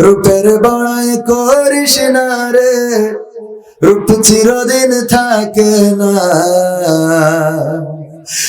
রূপের বড়াই করিস না রে। রূপ চিরদিন থাকে না।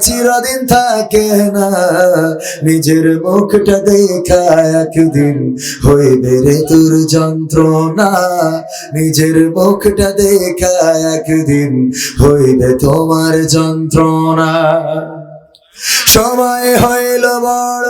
চিরদিন থাকে না, নিজের মুখটা দেখা একদিন হইবে রে তোর যন্ত্রণা। নিজের মুখটা দেখা একদিন হইবে তোমার যন্ত্রণা। সময় হইল বড়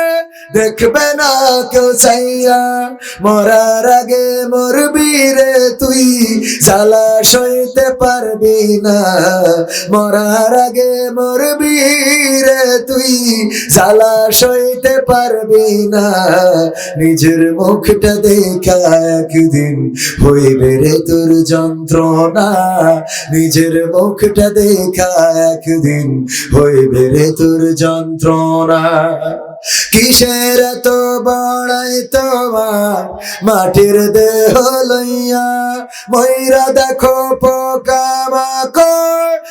দেখবে না কেউ চাইয়া মরার আগে মরবি রে তুই, জ্বালা সইতে পারবি না। মরার আগে মরবি রে তুই, জ্বালা সইতে পারবি না। নিজের মুখটা দেখা একদিন হইবে রে তোর যন্ত্রণা। নিজের মুখটা দেখা একদিন হইবে রে তোর যন্ত্রণা। কিসের তো বড়াই তোমার? মাটির দেহ লইয়া ময়রা দেখো পোকা মাকড়।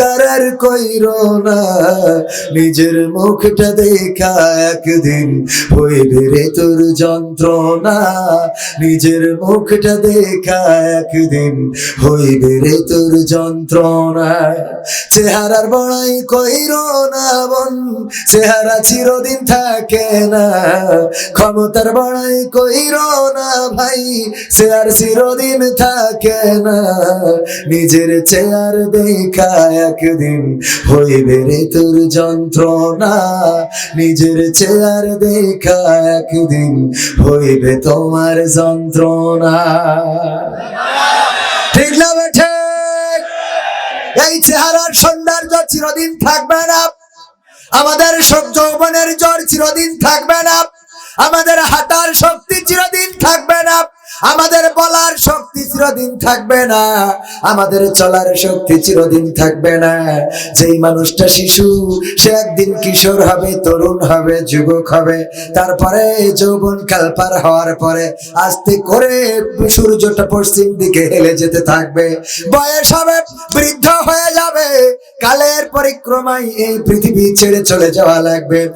আর কইর না। নিজের মুখটা দেখা একদিন হইবে রে তোর যন্ত্রণা। নিজের মুখটা দেখা একদিন হইবে রে তোর যন্ত্রণা। চেহারার বড়াই কইর না বন চেহারা চিরদিন থাকে না। ক্ষমতার বড়াই কইর না ভাই চেয়ার চিরদিন থাকে না। নিজের চেয়ার দেখা একদিন হইবে রে তোর যন্ত্রণা। নিজের চেয়ার দেখা একদিন হইবে তোমার যন্ত্রণা। ঠিক না বেঠে এই চেহারার সৌন্দর্য চিরদিন থাকবে না। আমাদের সব যৌবনের জ্বর চিরদিন থাকবে না। আমাদের হাঁটার শক্তি চিরদিন থাকবে না। আমাদের বলার শক্তি চিরদিন থাকবে না। আমাদের চলার শক্তি চিরদিন থাকবে না। যেই মানুষটা শিশু, সে একদিন কিশোর হবে, তরুণ হবে, যুবক হবে। তারপরে যৌবন কাল পার হওয়ার পরে আস্তে করে সূর্যটা পশ্চিম দিকে হেলে যেতে থাকবে। বয়স হবে, বৃদ্ধ হয়ে যাবে। কালের পরিক্রমায় এই পৃথিবী ছেড়ে চলে যাওয়া লাগবে।